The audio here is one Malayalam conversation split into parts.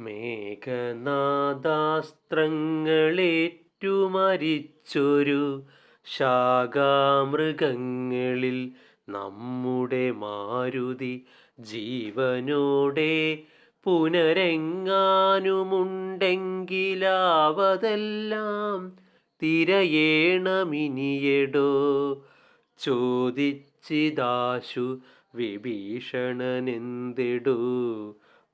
മേഘനാദാസ്ത്രങ്ങളേറ്റുമരിച്ചൊരു ശാഖാമൃഗങ്ങളിൽ നമ്മുടെ മാരുതി ജീവനോടെ പുനരെങ്ങാനുമുണ്ടെങ്കിലാവതെല്ലാം തിരയേണമിനിയടോ. ചോദിച്ചിതാശു വിഭീഷണനെന്തിടൂ.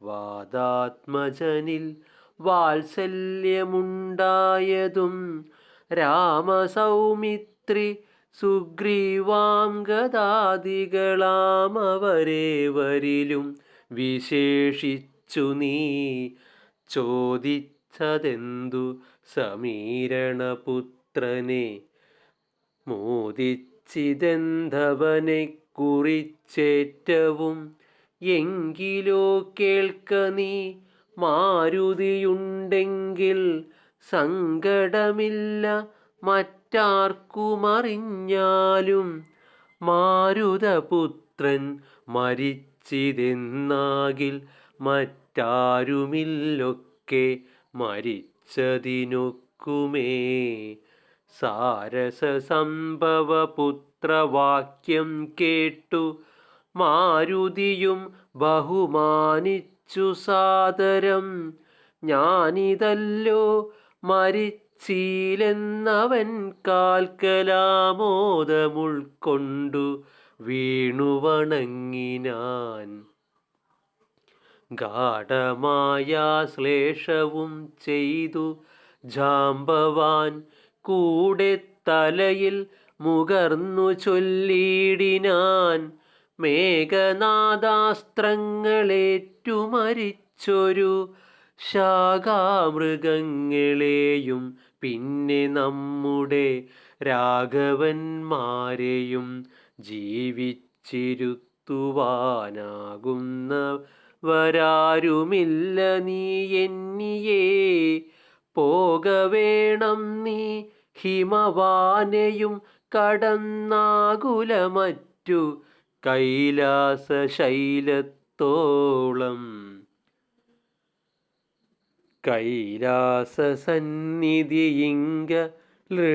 വാദാത്മജനിൽ വാത്സല്യമുണ്ടായതും രാമസൗമിത്രി സുഗ്രീവാം ഗതാദികളാമവരേവരിലും വിശേഷിച്ചു നീ ചോദിച്ചതെന്തു സമീരണപുത്രനെ? മോദിച്ചിതെന്തവനെ കുറിച്ചേറ്റവും എങ്കിലോ കേൾക്ക നീ. മാരുതിയുണ്ടെങ്കിൽ സങ്കടമില്ല മറ്റാർക്കുമറിഞ്ഞാലും. മാരുതപുത്രൻ മരിച്ചിതെന്നാകിൽ മറ്റാരുമില്ലൊക്കെ മരിച്ചതിനൊക്കുമേ. സാരസസംഭവപുത്രവാക്യം കേട്ടു മാരുതിയും ബഹുമാനിച്ചു സാദരം. ഞാനിതല്ലോ മരിച്ചീലെന്നവൻ കാൽക്കലാമോദമുൾക്കൊണ്ടു വീണുവണങ്ങിനാൻ. ഗാഠമായ ശ്ലേഷവും ചെയ്തു ജാമ്പവാൻ കൂടെ തലയിൽ മുകർന്നു ചൊല്ലിയിടിനാൻ മേഘനാദാസ്ത്രങ്ങളേറ്റുമരിച്ചൊരു ശാഖാമൃഗങ്ങളെയും പിന്നെ നമ്മുടെ രാഘവന്മാരെയും ജീവിച്ചിരുത്തുവാനാകുന്ന വരാരുമില്ല നീ എന്നിയേ. പോകവേണം നീ ഹിമവാനയും കടന്നാകുലമറ്റു കൈലാസശൈലത്തോളം. കൈലാസസന്നിധിയിങ്ക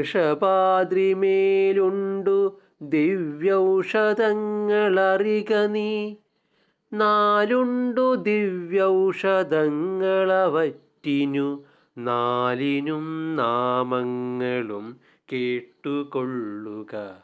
ഋഷപാദ്രിമേലുണ്ടു ദിവ്യൗഷധങ്ങളറിക നീ. നാലുണ്ടു ദിവ്യൗഷധങ്ങളവറ്റിനു നാലിനും നാമങ്ങളും കേട്ടുകൊള്ളുക.